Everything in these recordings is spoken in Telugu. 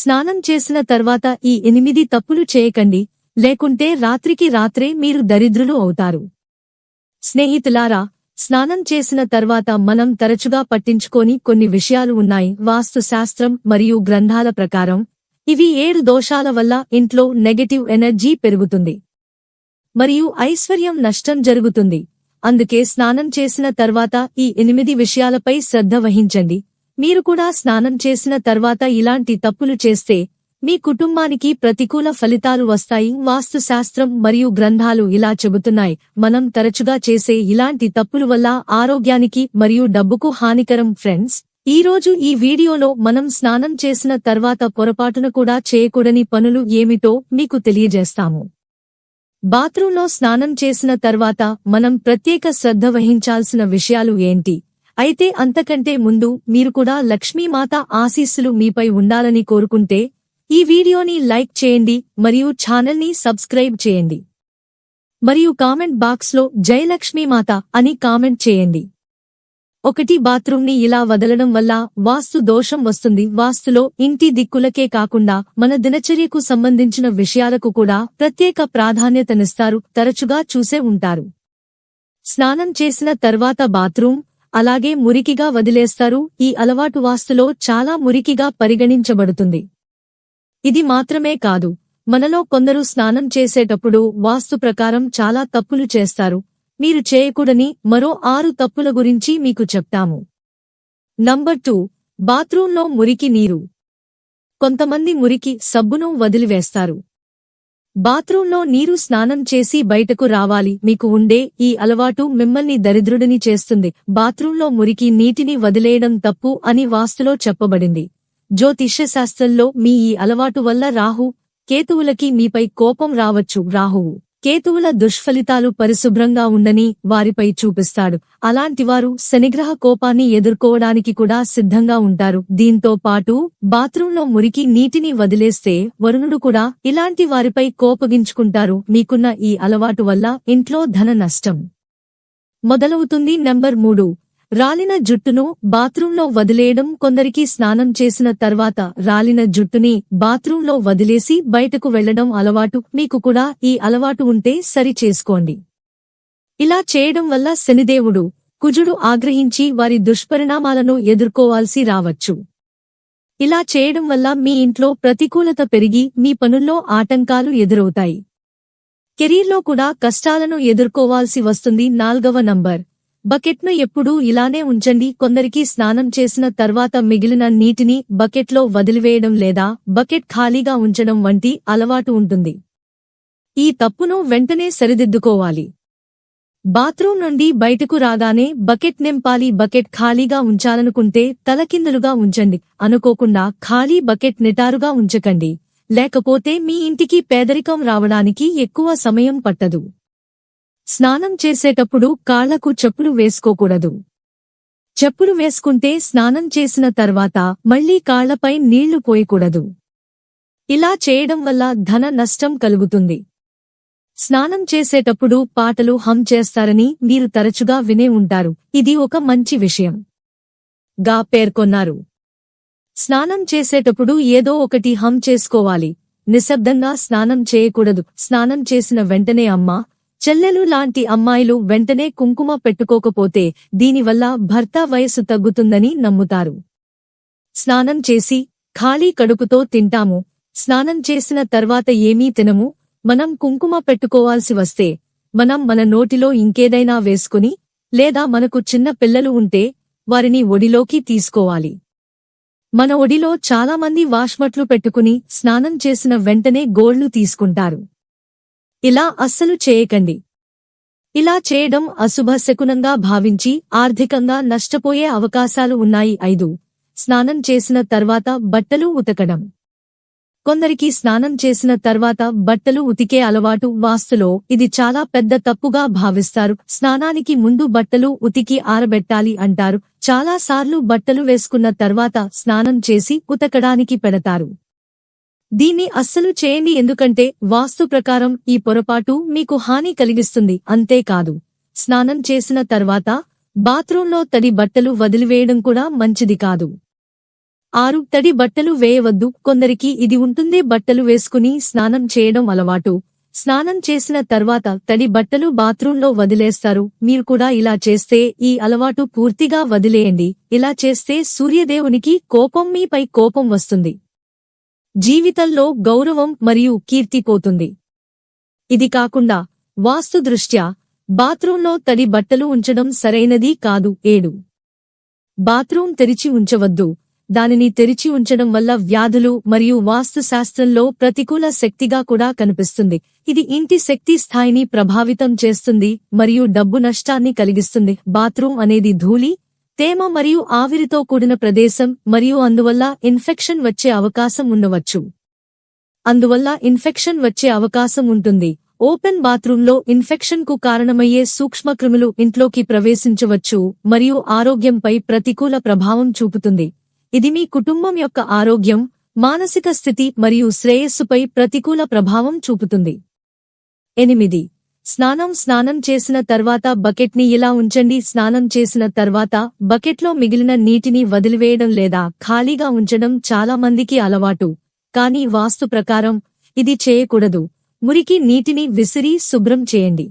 స్నానం చేసిన తర్వాత ఈ ఎనిమిది తప్పులు చేయకండి లేకుంటే రాత్రికి రాత్రే మీరు దరిద్రులు అవుతారు. స్నేహితులారా స్నానం చేసిన తర్వాత మనం తరచుగా పట్టించుకోని కొన్ని విషయాలు ఉన్నాయి. వాస్తు శాస్త్రం మరియు గ్రంథాల ప్రకారం ఇవి ఏడు దోషాల వల్ల ఇంట్లో నెగటివ్ ఎనర్జీ పెరుగుతుంది. మరియు ఐశ్వర్యం నష్టం జరుగుతుంది. అందుకే స్నానం చేసిన తర్వాత ఈ ఎనిమిది విషయాలపై శ్రద్ధ వహించండి. మీరు కూడా స్నానం చేసిన తర్వాత ఇలాంటి తప్పులు చేస్తే మీ కుటుంబానికి ప్రతికూల ఫలితాలు వస్తాయి. వాస్తుశాస్త్రం మరియు గ్రంథాలు ఇలా చెబుతున్నాయి. మనం తరచుగా చేసే ఇలాంటి తప్పుల వల్ల ఆరోగ్యానికి మరియు డబ్బుకు హానికరం ఫ్రెండ్స్. ఈ రోజు ఈ వీడియోలో మనం స్నానం చేసిన తర్వాత పొరపాటున కూడా చేయకూడని పనులు ఏమిటో మీకు తెలియజేస్తాము. బాత్రూంలో స్నానం చేసిన తర్వాత మనం ప్రత్యేక శ్రద్ధ వహించాల్సిన విషయాలు ఏంటి? అయితే అంతకంటే ముందు మీరు కూడా లక్ష్మీమాత ఆశీస్సులు మీపై ఉండాలని కోరుకుంటే ఈ వీడియోని లైక్ చేయండి మరియు ఛానల్ని సబ్స్క్రైబ్ చేయండి. మరియు కామెంట్ బాక్స్లో జయలక్ష్మీమాత అని కామెంట్ చేయండి. ఒకటి బాత్రూంని ఇలా వదలడం వల్ల వాస్తు దోషం వస్తుంది. వాస్తులో ఇంటి దిక్కులకే కాకుండా మన దినచర్యకు సంబంధించిన విషయాలకు కూడా ప్రత్యేక ప్రాధాన్యతనిస్తారు. తరచుగా చూసే ఉంటారు. స్నానం చేసిన తర్వాత బాత్రూం అలాగే మురికిగా వదిలేస్తారు. ఈ అలవాటు వాస్తులో చాలా మురికిగా పరిగణించబడుతుంది. ఇది మాత్రమే కాదు. మనలో కొందరు స్నానం చేసేటప్పుడు వాస్తు ప్రకారం చాలా తప్పులు చేస్తారు. మీరు చేయకూడని మరో ఆరు తప్పుల గురించి మీకు చెప్తాము. Number two. బాత్రూంలో మురికి నీరు. కొంతమంది మురికి సబ్బును వదిలివేస్తారు. బాత్రూంలో నీరు స్నానం చేసి బయటకు రావాలి. మీకు ఉండే ఈ అలవాటు మిమ్మల్ని దరిద్రుడిని చేస్తుంది. బాత్రూంలో మురికి నీటిని వదిలేయడం తప్పు అని వాస్తులో చెప్పబడింది. జ్యోతిష్యశాస్త్రంలో మీ ఈ అలవాటు వల్ల రాహు కేతువులకి మీపై కోపం రావచ్చు. రాహువు కేతువుల దుష్ఫలితాలు పరిశుభ్రంగా ఉండని వారిపై చూపిస్తాడు. అలాంటివారు శనిగ్రహ కోపాన్ని ఎదుర్కోవడానికి కూడా సిద్ధంగా ఉంటారు. దీంతో పాటు బాత్రూంలో మురికి నీటిని వదిలేస్తే వరుణుడు కూడా ఇలాంటి వారిపై కోపగించుకుంటారు. మీకున్న ఈ అలవాటు వల్ల ఇంట్లో ధన నష్టం మొదలవుతుంది. నెంబర్ మూడు. రాలిన జుట్టును బాత్రూంలో వదిలేయడం కొందరికి స్నానం చేసిన తర్వాత రాలిన జుట్టుని బాత్రూంలో వదిలేసి బయటకు వెళ్ళడం అలవాటు మీకు కూడా ఈ అలవాటు ఉంటే సరి చేసుకోండి. ఇలా చేయడం వల్ల శనిదేవుడు కుజుడు ఆగ్రహించి వారి దుష్పరిణామాలను ఎదుర్కోవాల్సి రావచ్చు. ఇలా చేయడం వల్ల మీ ఇంట్లో ప్రతికూలత పెరిగి మీ పనుల్లో ఆటంకాలు ఎదురవుతాయి. కెరీర్లో కూడా కష్టాలను ఎదుర్కోవాల్సి వస్తుంది. నాల్గవ నంబర్. బకెట్ను ఎప్పుడూ ఇలానే ఉంచండి. కొందరికి స్నానం చేసిన తర్వాత మిగిలిన నీటిని బకెట్లో వదిలివేయడం లేదా బకెట్ ఖాళీగా ఉంచడం వంటి అలవాటు ఉంటుంది. ఈ తప్పును వెంటనే సరిదిద్దుకోవాలి. బాత్రూం నుండి బయటకు రాగానే బకెట్ నింపాలి. బకెట్ ఖాళీగా ఉంచాలనుకుంటే తలకిందులుగా ఉంచండి. అనుకోకుండా ఖాళీ బకెట్ నిటారుగా ఉంచకండి. లేకపోతే మీ ఇంటికి పేదరికం రావడానికి ఎక్కువ సమయం పట్టదు. స్నానం చేసేటప్పుడు కాళ్ళకు చెప్పులు వేసుకోకూడదు. చెప్పులు వేసుకుంటే స్నానం చేసిన తర్వాత మళ్ళీ కాళ్ళపై నీళ్ళు పోయకూడదు. ఇలా చేయడం వల్ల ధన నష్టం కలుగుతుంది. స్నానం చేసేటప్పుడు పాటలు హమ్ చేస్తారని మీరు తరచుగా వినే ఉంటారు. ఇది ఒక మంచి విషయం. గా పేర్కొన్నారు. స్నానం చేసేటప్పుడు ఏదో ఒకటి హమ్ చేసుకోవాలి. నిశ్శబ్దంగా స్నానం చేయకూడదు. స్నానం చేసిన వెంటనే అమ్మా చెల్లెలు లాంటి అమ్మాయిలు వెంటనే కుంకుమ పెట్టుకోకపోతే దీనివల్ల భర్త వయసు తగ్గుతుందని నమ్ముతారు. స్నానం చేసి ఖాళీ కడుపుతో తింటాము. స్నానం చేసిన తర్వాత ఏమీ తినము. మనం కుంకుమ పెట్టుకోవాల్సి వస్తే మనం మన నోటిలో ఇంకేదైనా వేసుకుని లేదా మనకు చిన్న పిల్లలు ఉంటే వారిని ఒడిలోకి తీసుకోవాలి. మన ఒడిలో చాలామంది వాష్మట్లు పెట్టుకుని స్నానం చేసిన వెంటనే గోళ్ళు తీసుకుంటారు. ఇలా అస్సలు చేయకండి. ఇలా చేయడం అశుభ శకునంగా భావించి ఆర్థికంగా నష్టపోయే అవకాశాలు ఉన్నాయి. ఐదు. స్నానం చేసిన తర్వాత బట్టలు ఉతకడం. కొందరికి స్నానం చేసిన తర్వాత బట్టలు ఉతికే అలవాటు వాస్తులో ఇది చాలా పెద్ద తప్పుగా భావిస్తారు. స్నానానికి ముందు బట్టలు ఉతికి ఆరబెట్టాలి అంటారు. చాలా సార్లు బట్టలు వేసుకున్న తర్వాత స్నానం చేసి ఉతకడానికి పెడతారు. దీన్ని అస్సలు చేయండి ఎందుకంటే వాస్తు ప్రకారం ఈ పొరపాటు మీకు హాని కలిగిస్తుంది అంతేకాదు. స్నానం చేసిన తర్వాత బాత్రూంలో తడి బట్టలు వదిలివేయడం కూడా మంచిది కాదు. ఆరు తడి బట్టలు వేయవద్దు. కొందరికి ఇది ఉంటుంది బట్టలు వేసుకుని స్నానం చేయడం అలవాటు. స్నానం చేసిన తర్వాత తడి బట్టలు బాత్రూంలో వదిలేస్తారు. మీరు కూడా ఇలా చేస్తే ఈ అలవాటు పూర్తిగా వదిలేయండి. ఇలా చేస్తే సూర్యదేవునికి కోపం మీపై కోపం వస్తుంది. జీవితంలో గౌరవం మరియు కీర్తి పోతుంది. ఇది కాకుండా వాస్తు దృష్ట్యా బాత్రూంలో తడి బట్టలు ఉంచడం సరైనది కాదు. ఏడు. బాత్రూం తెరిచి ఉంచవద్దు. దానిని తెరిచి ఉంచడం వల్ల వ్యాధులు మరియు వాస్తు శాస్త్రంలో ప్రతికూల శక్తిగా కూడా కనిపిస్తుంది. ఇది ఇంటి శక్తి స్థాయిని ప్రభావితం చేస్తుంది మరియు డబ్బు నష్టాన్ని కలిగిస్తుంది. బాత్రూం అనేది ధూళి తేమ మరియు ఆవిరితో కూడిన ప్రదేశం మరియు అందువల్ల ఇన్ఫెక్షన్ వచ్చే అవకాశం ఉండవచ్చు. అందువల్ల ఇన్ఫెక్షన్ వచ్చే అవకాశం ఉంటుంది. ఓపెన్ బాత్రూంలో ఇన్ఫెక్షన్కు కారణమయ్యే సూక్ష్మక్రిములు ఇంట్లోకి ప్రవేశించవచ్చు మరియు ఆరోగ్యంపై ప్రతికూల ప్రభావం చూపుతుంది. ఇది మీ కుటుంబం యొక్క ఆరోగ్యం మానసిక స్థితి మరియు శ్రేయస్సుపై ప్రతికూల ప్రభావం చూపుతుంది. ఎనిమిది. స్నానం స్నానం చేసిన తర్వాత బకెట్ని ఇలా ఉంచండి. స్నానం చేసిన తర్వాత బకెట్లో మిగిలిన నీటిని వదిలివేయడం లేదా ఖాళీగా ఉంచడం చాలా మందికి అలవాటు. కానీ వాస్తు ప్రకారం ఇది చేయకూడదు. మురికి నీటిని విసిరి శుభ్రం చేయండి.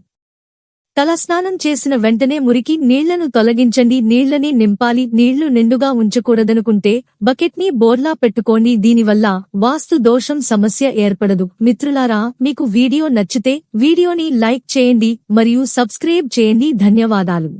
తలస్నానం చేసిన వెంటనే మురికి నీళ్ళను తొలగించండి నీళ్ళని నింపాలి నీళ్ళు నిండుగా ఉంచకూడదనుకుంటే బకెట్ని బోర్లా పెట్టుకోండి. దీనివల్ల వాస్తు దోషం సమస్య ఏర్పడదు. మిత్రులారా మీకు వీడియో నచ్చితే వీడియోని లైక్ చేయండి మరియు సబ్స్క్రైబ్ చేయండి. ధన్యవాదాలు.